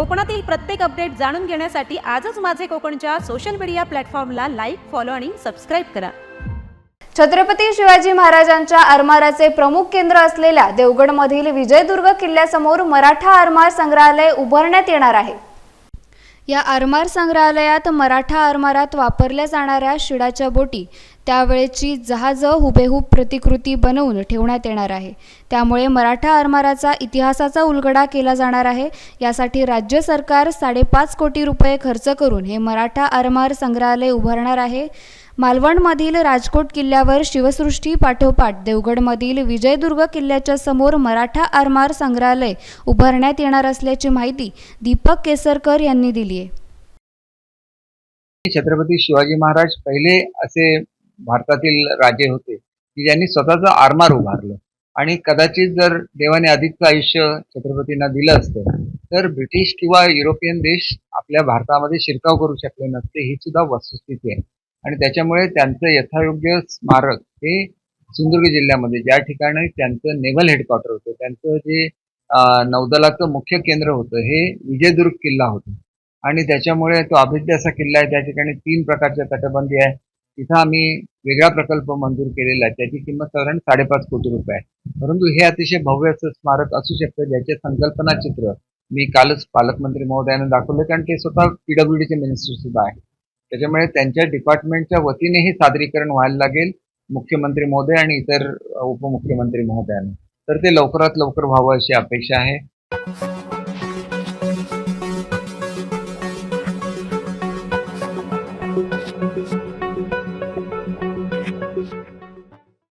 कोकणातील प्रत्येक अपडेट जाणून घेण्यासाठी आजच माझे कोकणच्या सोशल मीडिया प्लॅटफॉर्मला लाईक फॉलो आणि सबस्क्राईब करा. छत्रपती शिवाजी महाराजांच्या आरमाराचे प्रमुख केंद्र असलेल्या देवगडमधील विजयदुर्ग किल्ल्यासमोर मराठा आरमार संग्रहालय उभारण्यात येणार आहे. या आरमार संग्रहालयात मराठा आरमारात वापरल्या जाणाऱ्या शिडाच्या बोटी त्यावेळेची जहाजं हुबेहूब प्रतिकृती बनवून ठेवण्यात येणार आहे. त्यामुळे मराठा आरमाराचा इतिहासाचा उलगडा केला जाणार आहे. यासाठी राज्य सरकार साडेपाच कोटी रुपये खर्च करून हे मराठा आरमार संग्रहालय उभारणार आहे. मालवणमधील राजकोट किल्ल्यावर शिवसृष्टी पाठोपाठ देवगडमधील विजयदुर्ग किल्ल्याच्या समोर मराठा आरमार संग्रहालय उभारण्यात येणार असल्याची माहिती दीपक केसरकर यांनी दिली आहे. छत्रपती शिवाजी महाराज पहिले असे भारतातील राजे होते की ज्यांनी स्वतःचं आरमार उभारलं. आणि कदाचित जर देवाने अधिकचं आयुष्य छत्रपतींना दिलं असतं तर ब्रिटिश किंवा युरोपियन देश आपल्या भारतामध्ये शिरकाव करू शकले नसते ही सुद्धा वस्तुस्थिती आहे. आणि त्याच्यामुळे त्यांचं यथायोग्य स्मारक हे सिंधुदुर्ग जिल्ह्यामध्ये ज्या ठिकाणी त्यांचं नेव्हल हेडक्वार्टर होतं त्यांचं जे नौदलाचं मुख्य केंद्र होतं हे विजयदुर्ग किल्ला होता. आणि त्याच्यामुळे तो अभेद्य असा किल्ला आहे त्या ठिकाणी तीन प्रकारच्या तटबंदी आहे. तिथं आम्ही वेगळा प्रकल्प मंजूर केलेला आहे त्याची किंमत साधारण साडेपाच कोटी रुपये आहे. परंतु हे अतिशय भव्य असं स्मारक असू शकतं ज्याचे संकल्पना चित्र मी कालच पालकमंत्री महोदयानं दाखवले कारण ते स्वतः पीडब्ल्यूडीचे मिनिस्टर सुद्धा आहे त्याच्यामुळे त्यांच्या डिपार्टमेंटच्या वतीने हे सादरीकरण व्हायला लागेल. मुख्यमंत्री महोदय आणि इतर उपमुख्यमंत्री महोदयांना. तर ते लवकरात लवकर व्हावं अशी अपेक्षा आहे.